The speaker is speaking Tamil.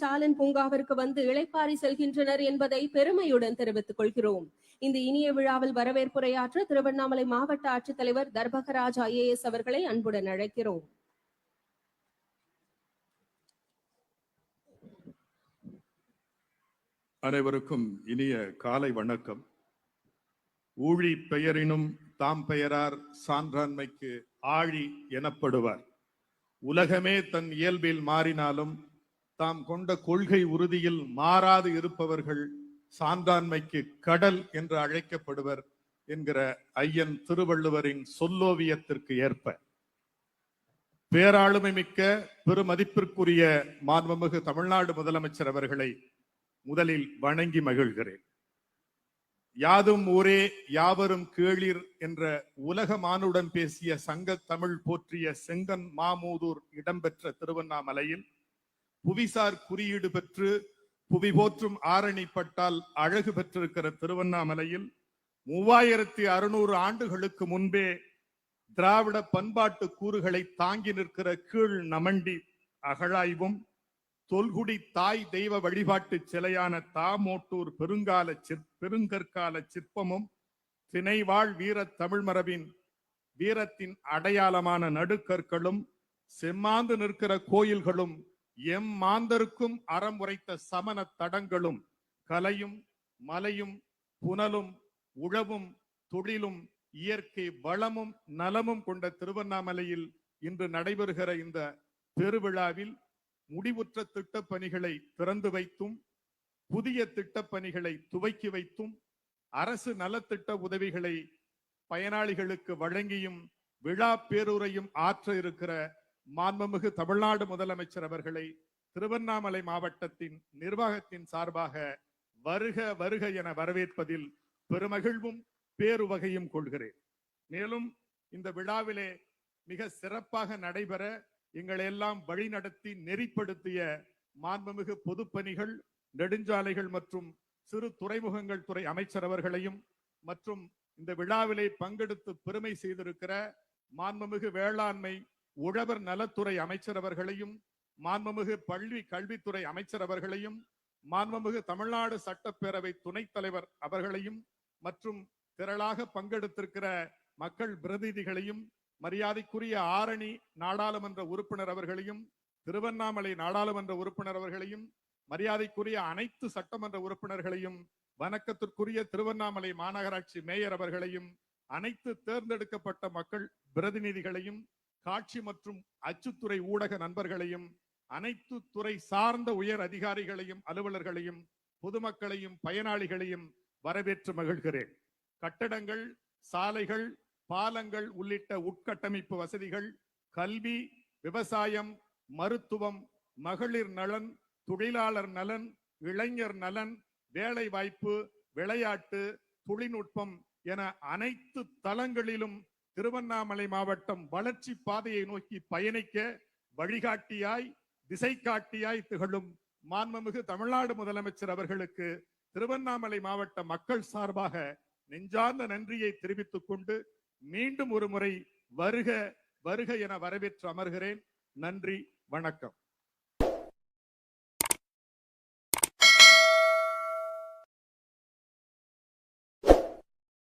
பூங்காவிற்கு வந்து இளைப்பாரி செல்கின்றனர் என்பதை பெருமையுடன் தெரிவித்துக் கொள்கிறோம். இந்த இனிய விழாவில் வரவேற்புரையாற்ற திருவண்ணாமலை மாவட்ட ஆட்சித்தலைவர் தர்பகராஜ் ஐஏஎஸ் அவர்களை அன்புடன் அழைக்கிறோம். அனைவருக்கும் இனிய காலை வணக்கம். ஊழி பெயரினும் தாம் பெயரார் சான்றாண்மைக்கு ஆழி எனப்படுவார். உலகமே தன் இயல்பில் மாறினாலும் தாம் கொண்ட கொள்கை உறுதியில் மாறாது இருப்பவர்கள் சான்றாண்மைக்கு கடல் என்று அழைக்கப்படுவர் என்கிற ஐயன் திருவள்ளுவரின் சொல்லோவியத்திற்கு ஏற்ப. பேராளுமை மிக்க பெருமதிப்பிற்குரிய மாண்புமிகு தமிழ்நாடு முதலமைச்சர் அவர்களை முதலில் வணங்கி மகிழ்கிறேன். யாதும் ஊரே யாவரும் கேளிர் என்ற உலக மானுடன் பேசிய சங்க தமிழ் போற்றிய செங்கன் மாமூதூர் இடம்பெற்ற திருவண்ணாமலையில் புவிசார் குறியீடு பெற்று புவி போற்றும் ஆரணிப்பட்டால் அழகு பெற்றிருக்கிற திருவண்ணாமலையில் மூவாயிரத்தி அறுநூறு ஆண்டுகளுக்கு முன்பே திராவிட பண்பாட்டு கூறுகளை தாங்கி நிற்கிற கீழ் நமண்டி அகழாய்வும் தொல்குடி தாய் தெய்வ வழிபாட்டு சிலையான தாமோட்டூர் பெருங்கால சிற் பெருங்கற்கால சிற்பமும் திணைவாழ் வீர தமிழ் மரபின் வீரத்தின் அடையாளமான நடுக்கற்களும் செம்மாந்து நிற்கிற கோயில்களும் எம் மாந்தருக்கும் அறம் உரைத்த சமண தடங்களும் கலையும் மலையும் புனலும் உழவும் தொழிலும் இயற்கை வளமும் நலமும் கொண்ட திருவண்ணாமலையில் இன்று நடைபெறுகிற இந்த பெருவிழாவில் முடிவுற்ற திட்டப்பணிகளை திறந்து வைத்தும் புதிய திட்டப்பணிகளை துவக்கி வைத்தும் அரசு நலத்திட்ட உதவிகளை பயனாளிகளுக்கு வழங்கியும் விழா பேருரையும் ஆற்ற இருக்கிற மாண்புமிகு தமிழ்நாடு முதலமைச்சர் அவர்களை திருவண்ணாமலை மாவட்டத்தின் நிர்வாகத்தின் சார்பாக வருக வருக என வரவேற்பதில் பெருமகிழ்வும் பேருவகையும் கொள்கிறேன். மேலும் இந்த விழாவிலே மிக சிறப்பாக நடைபெற எங்களை எல்லாம் வழிநடத்தி நெறிப்படுத்திய மாண்புமிகு பொதுப்பணிகள் நெடுஞ்சாலைகள் மற்றும் சிறு துறைமுகங்கள் துறை அமைச்சர் அவர்களையும் மற்றும் இந்த விழாவிலே பங்கெடுத்து பெருமை செய்திருக்கிற மாண்புமிகு வேளாண்மை உழவர் நலத்துறை அமைச்சர் அவர்களையும் மாண்புமிகு பள்ளி கல்வித்துறை அமைச்சர் அவர்களையும் மாண்புமிகு தமிழ்நாடு சட்டப்பேரவை துணைத் தலைவர் அவர்களையும் மற்றும் திரளாக பங்கெடுத்திருக்கிற மக்கள் பிரதிநிதிகளையும் மரியாதைக்குரிய ஆரணி நாடாளுமன்ற உறுப்பினர் அவர்களையும் திருவண்ணாமலை நாடாளுமன்ற உறுப்பினர் அவர்களையும் மரியாதைக்குரிய அனைத்து சட்டமன்ற உறுப்பினர்களையும் வணக்கத்திற்குரிய திருவண்ணாமலை மாநகராட்சி மேயர் அவர்களையும் அனைத்து தேர்ந்தெடுக்கப்பட்ட மக்கள் பிரதிநிதிகளையும் காட்சி மற்றும் அச்சுத்துறை ஊடக நண்பர்களையும் அனைத்து துறை சார்ந்த உயர் அதிகாரிகளையும் அலுவலர்களையும் பொதுமக்களையும் பயனாளிகளையும் வரவேற்று மகிழ்கிறேன். கட்டடங்கள் சாலைகள் பாலங்கள் உள்ளிட்ட உட்கட்டமைப்பு வசதிகள் கல்வி விவசாயம் மருத்துவம் மகளிர் நலன் தொழிலாளர் நலன் இளைஞர் நலன் வேலை வாய்ப்பு விளையாட்டு தொழில்நுட்பம் என அனைத்து தளங்களிலும் திருவண்ணாமலை மாவட்டம் வளர்ச்சி பாதையை நோக்கி பயணிக்க வழிகாட்டியாய் திசை காட்டியாய் திகழும் மாண்புமிகு தமிழ்நாடு முதலமைச்சர் அவர்களுக்கு திருவண்ணாமலை மாவட்ட மக்கள் சார்பாக நெஞ்சார்ந்த நன்றியை தெரிவித்துக் கொண்டு மீண்டும் ஒரு முறை வருக வருக என வரவேற்று அமர்கிறேன். நன்றி வணக்கம்.